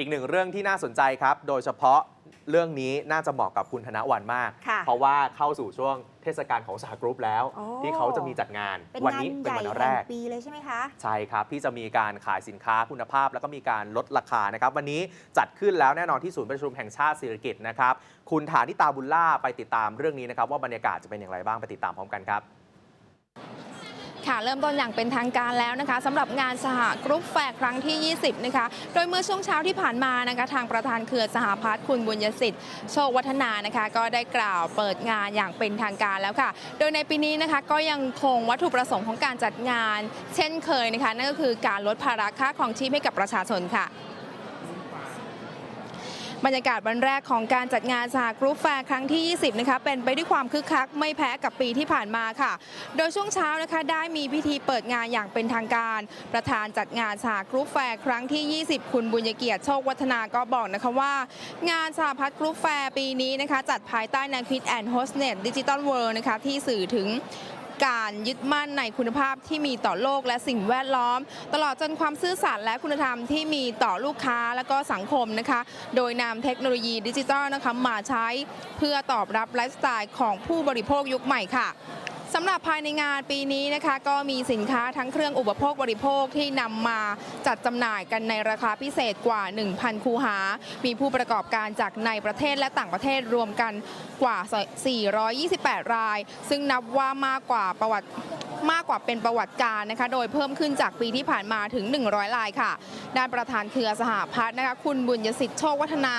อีกหนึ่งเรื่องที่น่าสนใจครับ โดยเฉพาะเรื่องนี้น่าจะเหมาะกับคุณธนวันมาก ค่ะเพราะว่าเข้าสู่ช่วงเทศกาลของสหกรุ๊ปแล้ว โอ้ ที่เขาจะมีจัดงานเป็นวังานนี้ใหเป็นญ่วันแห่แรกงปีเลยใช่ไหมคะ ใช่ครับ ที่จะมีการขายสินค้าคุณภาพ แล้วก็มีการลดราคานะครับวันนี้จัดขึ้นแล้วแน่นอนที่ศูนย์ประชุมแห่งชาติศิริกิตนะครับคุณฐานิตาบุญล่าไปติดตามเรื่องนี้นะครับว่าบรรยากาศจะเป็นอย่างไรบ้างไปติดตามพร้อมกันครับ ค่ะ เริ่มต้นอย่างเป็นทางการแล้วนะคะสำหรับงานสหกรุ๊ปแฟร์ครั้งที่ 20 นะคะ โดยเมื่อช่วงเช้าที่ผ่านมานะคะ ทางประธานเครือสหพัฒน์คุณบุญยสิทธิ์โชควัฒนานะคะ ก็ได้กล่าวเปิดงานอย่างเป็นทางการแล้วค่ะ โดยในปีนี้นะคะก็ยังคงวัตถุประสงค์ของการจัดงาน เช่นเคยนะคะนั่นก็คือการลดภาระค่าครองชีพให้กับประชาชนค่ะ บรรยากาศวันแรกของการจัดงานสหกรุ๊ปแฟร์ครั้งที่ 20 นะคะ เป็นไปด้วยความคึกคักไม่แพ้กับปีที่ผ่านมาค่ะ โดยช่วงเช้านะคะได้มีพิธีเปิดงานอย่างเป็นทางการ ประธานจัดงานสหกรุ๊ปแฟร์ครั้งที่ 20 คุณบุญเกียรติโชควัฒนาก็บอกนะคะว่า งานสหพัฒน์กรุ๊ปแฟร์ปีนี้นะคะ จัดภายใต้แนวคิดแอนด์โฮสเน t ดิจิตอลเวิลด์นะคะที่สื่อถึง การยึดมั่นในคุณภาพที่มีต่อโลกและสิ่งแวดล้อม ตลอดจนความซื่อสัตย์และคุณธรรมที่มีต่อลูกค้าและก็สังคมนะคะ โดยนำเทคโนโลยีดิจิทัลนะคะมาใช้เพื่อตอบรับไลฟ์สไตล์ของผู้บริโภคยุคใหม่ค่ะสำหรับภายในงานปีนี้นะคะก็มีสินค้าทั้งเครื่องอุปโภคบริโภคที่นำมาจัดจำหน่ายกันในราคาพิเศษกว่า 1,000 คูหา มีผู้ประกอบการจากในประเทศและต่างประเทศรวมกัน กว่า 428 ราย ซึ่งนับว่ามากกว่าประวัติมากกว่าเป็นประวัติการนะคะ โดยเพิ่มขึ้นจากปีที่ผ่านมาถึง 100 รายค่ะ ด้านประธานเครือสหพัฒน์นะคะคุณบุญยสิทธิ์โชควัฒนา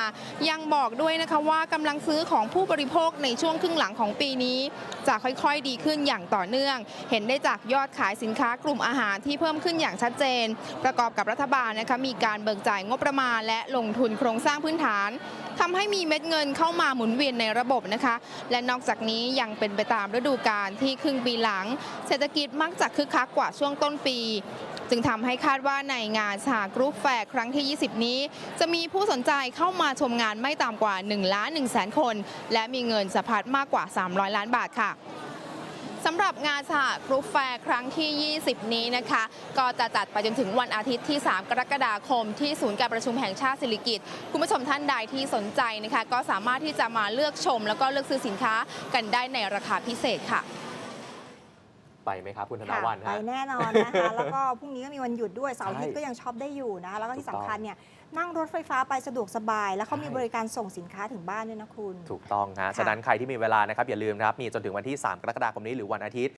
ยังบอกด้วยนะคะว่ากำลังซื้อของผู้บริโภคในช่วงครึ่งหลังของปีนี้ จะค่อยๆดีขึ้นอย่างต่อเนื่อง เห็นได้จากยอดขายสินค้ากลุ่มอาหารที่เพิ่มขึ้นอย่างชัดเจน ประกอบกับรัฐบาลนะคะมีการเบิกจ่ายงบประมาณ และลงทุนโครงสร้างพื้นฐานทำให้มีเม็ดเงินเข้ามาหมุนเวียนในระบบนะคะ และนอกจากนี้ยังเป็นไปตามฤดูกาลที่ครึ่งปีหลัง เศรษฐกิจมักจะคึกคักกว่าช่วงต้นปี จึงทำให้คาดว่าในงานสหกรุ๊ปแฟร์ครั้งที่ 20 นี้ จะมีผู้สนใจเข้ามาชมงานไม่ต่ำกว่า1ล้าน1แสนคน และมีเงินสะพัดมากกว่า 300 ล้านบาทค่ะสำหรับงานสหกรุ๊ปแฟร์ครั้งที่ 20 นี้นะคะ ก็จะจัดไปจนถึงวันอาทิตย์ที่ 3 กรกฎาคม ที่ศูนย์การประชุมแห่งชาติสิริกิติ์คุณผู้ชมท่านใดที่สนใจนะคะ ก็สามารถที่จะมาเลือกชม แล้วก็เลือกซื้อสินค้ากันได้ในราคาพิเศษค่ะ ไปไหมครับคุณธนค่ะวันไปฮะแน่นอนนะคะ แล้วก็พรุ่งนี้ก็มีวันหยุดด้วยเสาร์อาทิตย์ใช่ก็ยังช็อปได้อยู่นะคะแล้วก็ที่ถูกต้องสำคัญเนี่ยนั่งรถไฟฟ้าไปสะดวกสบาย แล้วเขามีใช่บริการส่งสินค้าถึงบ้านด้วยนะคุณ ถูกต้องฮะ ค่ะ ฉะนั้นใครที่มีเวลานะครับอย่าลืมนะครับ มีจนถึงวันที่ 3 กรกฎาคมนี้หรือวันอาทิตย์